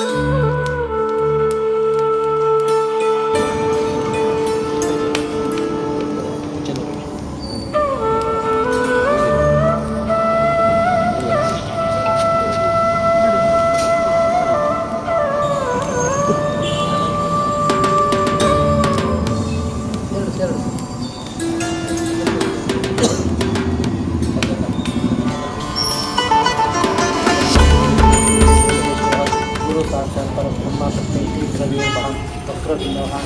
oh ಸಾಕ್ಷಾತ್ ಪರಬ್ರಹ್ಮ ತಸ್ಮೈ ಶ್ರೀ ಗುರವೇ ನಮಃ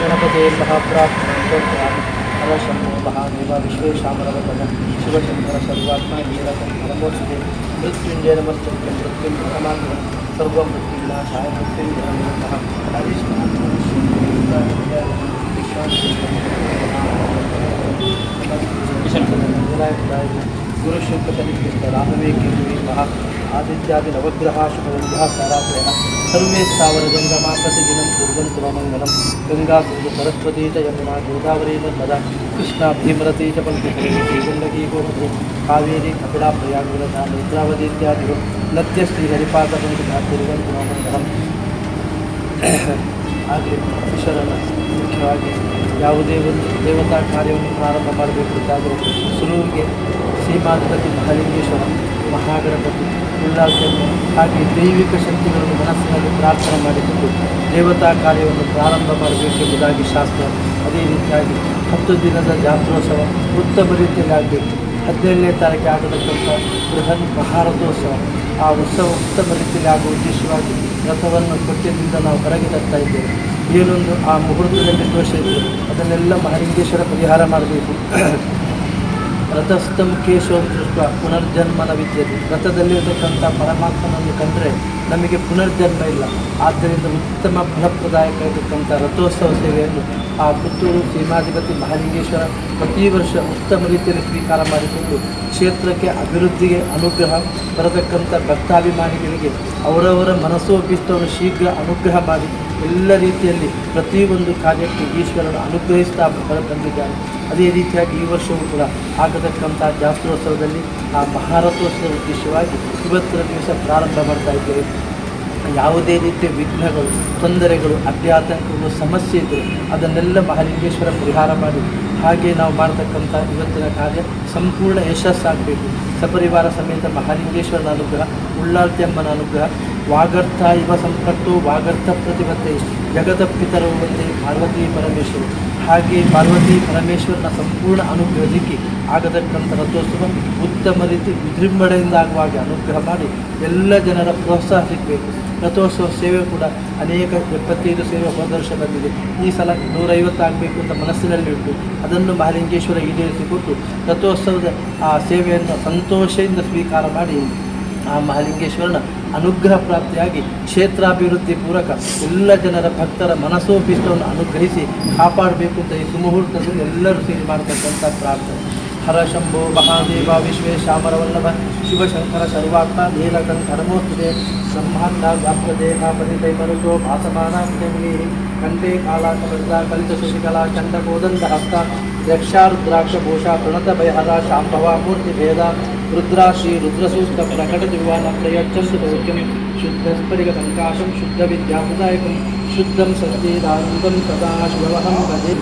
ಗಣಪತಿ ಮಹಾಪ್ರಾಪ್ತೋತ್ರಾಮಿ ಹರಶಂಭೋ ಮಹಾದೇವ ವಿಶ್ವೇಶಾಮರವತನ ಶಿವಶಂಕರ ಸರ್ವಾತ್ಮ ನೀಲಕಂ ಪರಮೋತ್ಸವೆ ಮೃತ್ಯುಂಜಯ ನಮಸ್ತುಭ್ಯಂ ಮೃತ್ಯುಂ ಪ್ರಥಮಾಂಗಂ ಸರ್ವಂ ಮೃತ್ಯುವಿನಾಶಾಯ ಮೃತ್ಯುಂಜಯ ಹರಿಷ್ಣ गुरुशुक्लशनिकृष्णराहवे केन्द्रीयः आदित्यादि नवग्रहा शुभगन्धः तारात्रयः सर्वे स्थावरजङ्गमा प्रतिदिनं कुर्वन्तु मङ्गलं गङ्गा सरस्वती च यमुना गोदावरी नर्मदा कृष्णा भीमरती च पङ्कजली श्रीगण्डकी गोमती कावेरी कपिला प्रयागुलता नेत्रावती इत्यादि नद्यश्रीहरिपादपङ्कजा कुर्वन्तु मङ्गलम् ಹಾಗೆ ಈಶ್ವರನ ಮುಖ್ಯವಾಗಿ ಯಾವುದೇ ಒಂದು ದೇವತಾ ಕಾರ್ಯವನ್ನು ಪ್ರಾರಂಭ ಮಾಡಬೇಕಾದ್ರೆ ಸುರುವಿಗೆ ಶ್ರೀಮಾಧುಪತಿ ಮಹಾಲಿಂಗೇಶ್ವರ ಮಹಾಗಣಪತಿ ಉಲ್ಲಾಸವನ್ನು ಹಾಗೆ ದೈವಿಕ ಶಕ್ತಿಗಳನ್ನು ಮನಸ್ಸಿನಲ್ಲಿ ಪ್ರಾರ್ಥನೆ ಮಾಡಿಕೊಂಡು ದೇವತಾ ಕಾರ್ಯವನ್ನು ಪ್ರಾರಂಭ ಮಾಡಬೇಕೆಂಬುದಾಗಿ ಶಾಸ್ತ್ರ ಅದೇ ರೀತಿಯಾಗಿ ಹತ್ತು ದಿನದ ಜಾತ್ರೋತ್ಸವ ಉತ್ತಮ ರೀತಿಯಲ್ಲಿ ಆಗಬೇಕು. ಹದಿನೇಳನೇ ತಾರೀಕು ಆಗತಕ್ಕಂಥ ಬೃಹನ್ ಮಹಾರಥೋತ್ಸವ ಆ ಉತ್ಸವ ಉತ್ತಮ ರೀತಿಯಲ್ಲಿ ಆಗುವ ಉದ್ದೇಶವಾಗಿ ರಥವನ್ನು ಕೊಟ್ಟಿದ್ದರಿಂದ ನಾವು ಹೊರಗೆ ತರ್ತಾ ಇದ್ದೇವೆ. ಏನೊಂದು ಆ ಮುಹೂರ್ತದಲ್ಲಿ ದೋಷ ಇದೆ ಅದನ್ನೆಲ್ಲ ಮಹಾಲಿಂಗೇಶ್ವರ ಪರಿಹಾರ ಮಾಡಬೇಕು. ರಥಸ್ತಂ ಕೇಶವ ದೃಷ್ಟ ಪುನರ್ಜನ್ಮನ ವಿದ್ಯತೆ ರಥದಲ್ಲಿರತಕ್ಕಂಥ ಪರಮಾತ್ಮನನ್ನು ಕಂಡರೆ ನಮಗೆ ಪುನರ್ಜನ್ಮ ಇಲ್ಲ. ಆದ್ದರಿಂದ ಉತ್ತಮ ಫಲಪ್ರದಾಯಕ ಇರತಕ್ಕಂಥ ರಥೋತ್ಸವ ಸೇವೆಯನ್ನು ಆ ಪುತ್ತೂರು ಸೀಮಾಧಿಪತಿ ಮಹಾಲಿಂಗೇಶ್ವರ ಪ್ರತಿ ವರ್ಷ ಉತ್ತಮ ರೀತಿಯಲ್ಲಿ ಸ್ವೀಕಾರ ಮಾಡಿಕೊಂಡು ಕ್ಷೇತ್ರಕ್ಕೆ ಅಭಿವೃದ್ಧಿಗೆ ಅನುಗ್ರಹ ಬರತಕ್ಕಂಥ ಭಕ್ತಾಭಿಮಾನಿಗಳಿಗೆ ಅವರವರ ಮನಸ್ಸೋಪಿಷ್ಟವನ್ನು ಶೀಘ್ರ ಅನುಗ್ರಹ ಮಾಡಿ ಎಲ್ಲ ರೀತಿಯಲ್ಲಿ ಪ್ರತಿಯೊಂದು ಕಾರ್ಯಕ್ಕೆ ಈಶ್ವರನು ಅನುಗ್ರಹಿಸ್ತಾ ಬ- ಬಂದಿದ್ದಾನೆ ಅದೇ ರೀತಿಯಾಗಿ ಈ ವರ್ಷವೂ ಕೂಡ ಆಗತಕ್ಕಂಥ ಜಾತ್ರೋತ್ಸವದಲ್ಲಿ ಆ ಮಹಾರಥೋತ್ಸವ ಉದ್ದೇಶವಾಗಿ ಇವತ್ತರ ದಿವಸ ಪ್ರಾರಂಭ ಮಾಡ್ತಾ ಇದ್ದೇವೆ ಯಾವುದೇ ರೀತಿಯ ವಿಘ್ನಗಳು, ತೊಂದರೆಗಳು ಅಡ್ಡಾತಂಕಗಳು ಸಮಸ್ಯೆ ಇದ್ದರೆ ಅದನ್ನೆಲ್ಲ ಮಹಾಲಿಂಗೇಶ್ವರ ಪರಿಹಾರ ಮಾಡಿ. ಹಾಗೆ ನಾವು ಮಾಡ್ತಕ್ಕಂಥ ಇವತ್ತಿನ ಕಾರ್ಯ ಸಂಪೂರ್ಣ ಯಶಸ್ಸಾಗಬೇಕು ಸಪರಿವಾರ ಸಮೇತ ಮಹಾಲಿಂಗೇಶ್ವರನ ಅನುಗ್ರಹ ಉಳ್ಳಾಲ್ತ್ಯಮ್ಮನ ಅನುಗ್ರಹ, ವಾಗರ್ಥ ಇವ ಸಂಪತ್ತು, ವಾಗರ್ಥ ಪ್ರತಿಭತೆ ಜಗದ ಪಿತರವು ಒಂದೇ ಪಾರ್ವತಿ ಪರಮೇಶ್ವರ. ಹಾಗೆ ಪಾರ್ವತಿ ಪರಮೇಶ್ವರನ ಸಂಪೂರ್ಣ ಅನುಗ್ರಹಕ್ಕೆ ರಥೋತ್ಸವ ಉತ್ತಮ ರೀತಿ ವಿಜೃಂಭಣೆಯಿಂದ ಆಗುವಾಗ ಅನುಗ್ರಹ ಮಾಡಿ ಎಲ್ಲ ಜನರ ಪ್ರೋತ್ಸಾಹ ಸಿಗಬೇಕು. ರಥೋತ್ಸವ ಸೇವೆ ಕೂಡ ಅನೇಕ ಎಪ್ಪತ್ತೈದು ಸೇವೆ ವರ್ಷ ಬಂದಿದೆ. ಈ ಸಲ ನೂರೈವತ್ತು ಆಗಬೇಕು ಅಂತ ಮನಸ್ಸಿನಲ್ಲಿ ಉಂಟು. ಅದನ್ನು ಮಹಾಲಿಂಗೇಶ್ವರ ಈಡೇರಿಸಿಕೊಟ್ಟು ರಥೋತ್ಸವದ ಆ ಸೇವೆಯನ್ನು ಸಂತೋಷದಿಂದ ಸ್ವೀಕಾರ ಮಾಡಿ ಆ ಮಹಾಲಿಂಗೇಶ್ವರನ ಅನುಗ್ರಹ ಪ್ರಾಪ್ತಿಯಾಗಿ ಕ್ಷೇತ್ರಾಭಿವೃದ್ಧಿ ಪೂರಕ ಎಲ್ಲ ಜನರ ಭಕ್ತರ ಮನಸ್ಸೋಪಿಷ್ಟವನ್ನು ಅನುಗ್ರಹಿಸಿ ಕಾಪಾಡಬೇಕು ಅಂತ ಈ ಸುಮುಹೂರ್ತದಲ್ಲಿ ಎಲ್ಲರೂ ಸೇರಿ ಮಾಡತಕ್ಕಂಥ ಪ್ರಾರ್ಥನೆ. ಹರ ಶಂಭೋ ಮಹಾದೇವ ವಿಶ್ವೇಶಾಮರವಲ್ಲಭ ಶಿವಶಂಕರ ಸರ್ವಾತ್ಮ ನೀಲಕಂಠ ನಮೋಸ್ತುತೆ. ಬ್ರಹ್ಮಾಂಡ ವ್ಯಾಪ್ತದೇಹ ಪರಿತೈ ಮರುಷೋ ಭಾಸಮಾನ ಕಂಠೆ ಕಾಲಾಕಮೃತ ಕಲಿತ ಶಶಿಕಲಾ ಚಂಡಕೋದಂಡ ಹಸ್ತ ద్రక్షారుద్రాక్ష భూషా ప్రణతభయహర శాంభవా మూర్తిభేద రుద్రాశ్రీ రుద్రసూక్త ప్రకట దివాన ప్రయచ్చంతు దౌత్యం శుద్ధస్పరిగ సంకాశం శుద్ధ విద్యాప్రదాయకం శుద్ధం సత్యేదానందం సదా భజే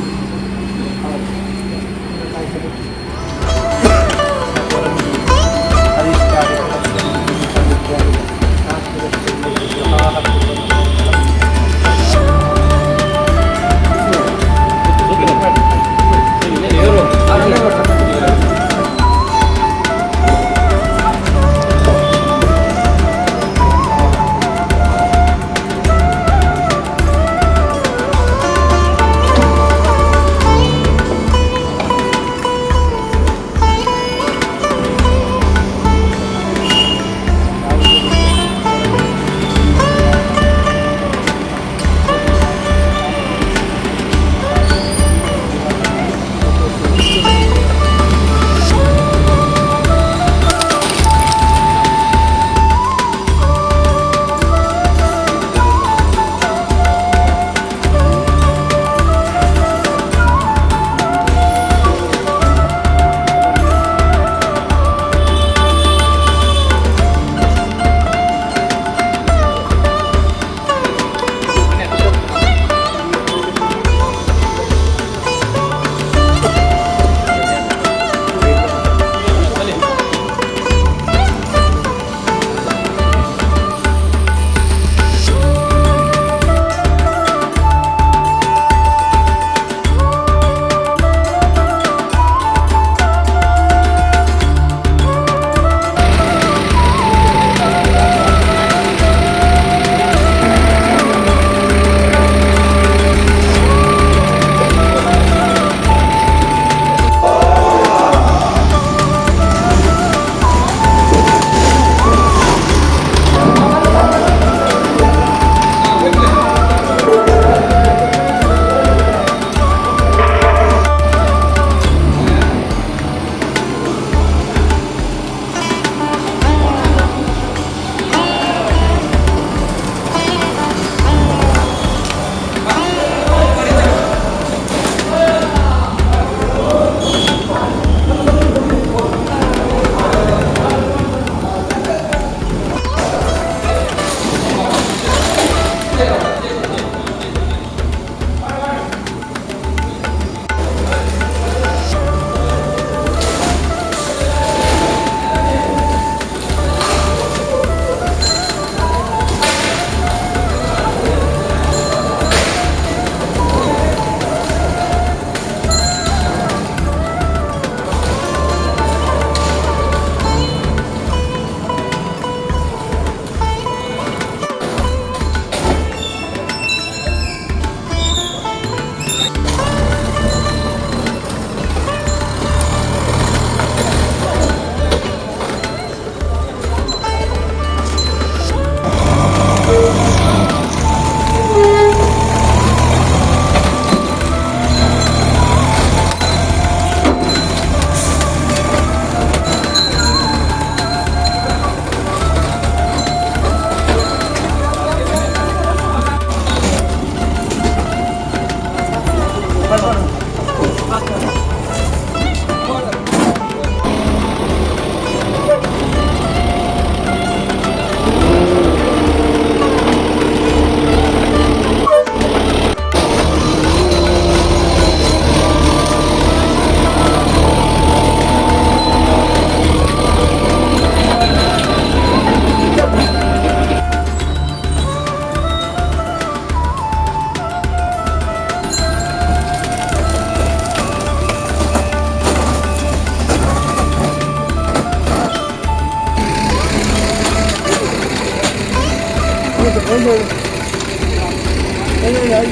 아,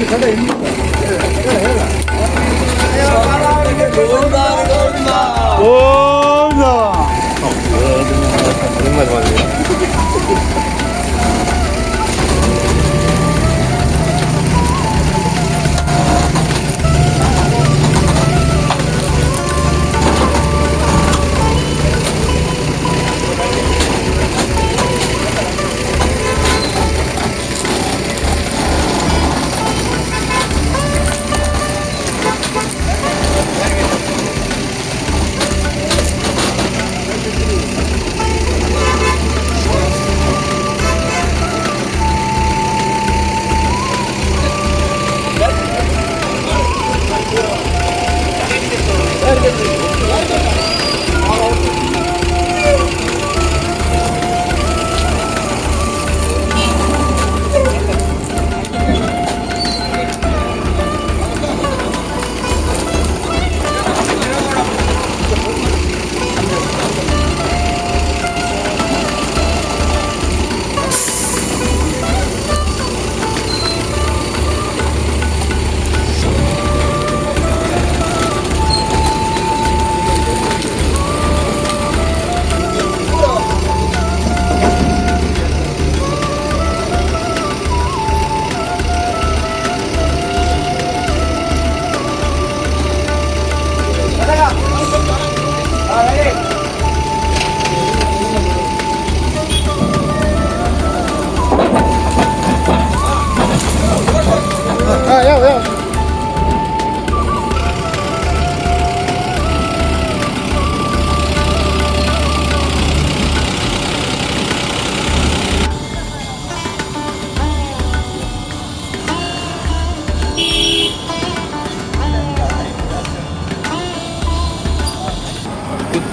ಸತ್ಯೇದಾನಂದಂ ಸದಾ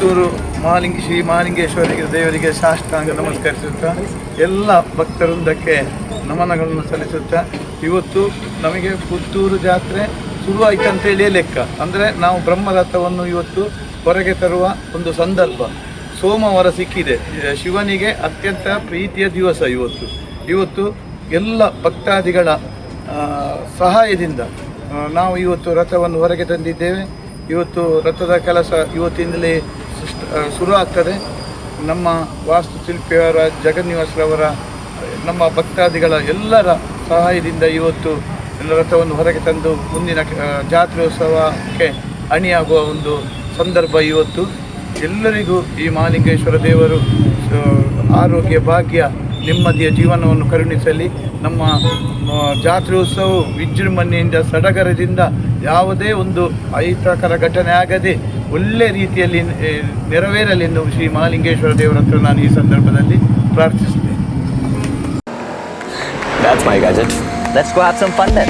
ಪುತ್ತೂರು ಮಹಾಲಿಂಗ ಶ್ರೀ ಮಹಾಲಿಂಗೇಶ್ವರಿಗೆ ದೇವರಿಗೆ ಸಾಷ್ಟಾಂಗ ನಮಸ್ಕರಿಸುತ್ತಾ ಎಲ್ಲ ಭಕ್ತವೃಂದಕ್ಕೆ ನಮನಗಳನ್ನು ಸಲ್ಲಿಸುತ್ತಾ ಇವತ್ತು ನಮಗೆ ಪುತ್ತೂರು ಜಾತ್ರೆ ಶುರುವಾಯಿತು ಅಂತೇಳಿಯೇ ಲೆಕ್ಕ? ಅಂದರೆ ನಾವು ಬ್ರಹ್ಮರಥವನ್ನು ಇವತ್ತು ಹೊರಗೆ ತರುವ ಒಂದು ಸಂದರ್ಭ. ಸೋಮವಾರ ಸಿಕ್ಕಿದೆ. ಶಿವನಿಗೆ ಅತ್ಯಂತ ಪ್ರೀತಿಯ ದಿವಸ ಇವತ್ತು. ಇವತ್ತು ಎಲ್ಲ ಭಕ್ತಾದಿಗಳ ಸಹಾಯದಿಂದ ನಾವು ಇವತ್ತು ರಥವನ್ನು ಹೊರಗೆ ತಂದಿದ್ದೇವೆ. ಇವತ್ತು ರಥದ ಕೆಲಸ ಇವತ್ತಿಂದಲೇ ಸೃಷ್ಟ- ಶುರು ಆಗ್ತದೆ. ನಮ್ಮ ವಾಸ್ತುಶಿಲ್ಪಿಯವರ ಜಗನ್ನಿವಾಸರವರ ನಮ್ಮ ಭಕ್ತಾದಿಗಳ ಎಲ್ಲರ ಸಹಾಯದಿಂದ ಇವತ್ತು ಎಲ್ಲ ರಥವನ್ನು ಹೊರಗೆ ತಂದು ಮುಂದಿನ ಜಾತ್ರೋತ್ಸವಕ್ಕೆ ಅಣಿಯಾಗುವ ಒಂದು ಸಂದರ್ಭ ಇವತ್ತು. ಎಲ್ಲರಿಗೂ ಈ ಮಾಲಿಂಗೇಶ್ವರ ದೇವರು ಆರೋಗ್ಯ, ಭಾಗ್ಯ, ನೆಮ್ಮದಿಯ ಜೀವನವನ್ನು ಕರುಣಿಸಲಿ. ನಮ್ಮ ಜಾತ್ರೋತ್ಸವವು ವಿಜೃಂಭಣೆಯಿಂದ, ಸಡಗರದಿಂದ ಯಾವುದೇ ಒಂದು ಅಹಿತಕರ ಘಟನೆ ಆಗದೆ ಒಳ್ಳೆ ರೀತಿಯಲ್ಲಿ ಆ, ನೆರವೇರಲಿ ಎಂದು ಶ್ರೀ ಮಹಾಲಿಂಗೇಶ್ವರ ದೇವರ ಹತ್ರ ನಾನು ಈ ಸಂದರ್ಭದಲ್ಲಿ ಪ್ರಾರ್ಥಿಸುತ್ತೇನೆ That's my gadget. Let's go have some fun then.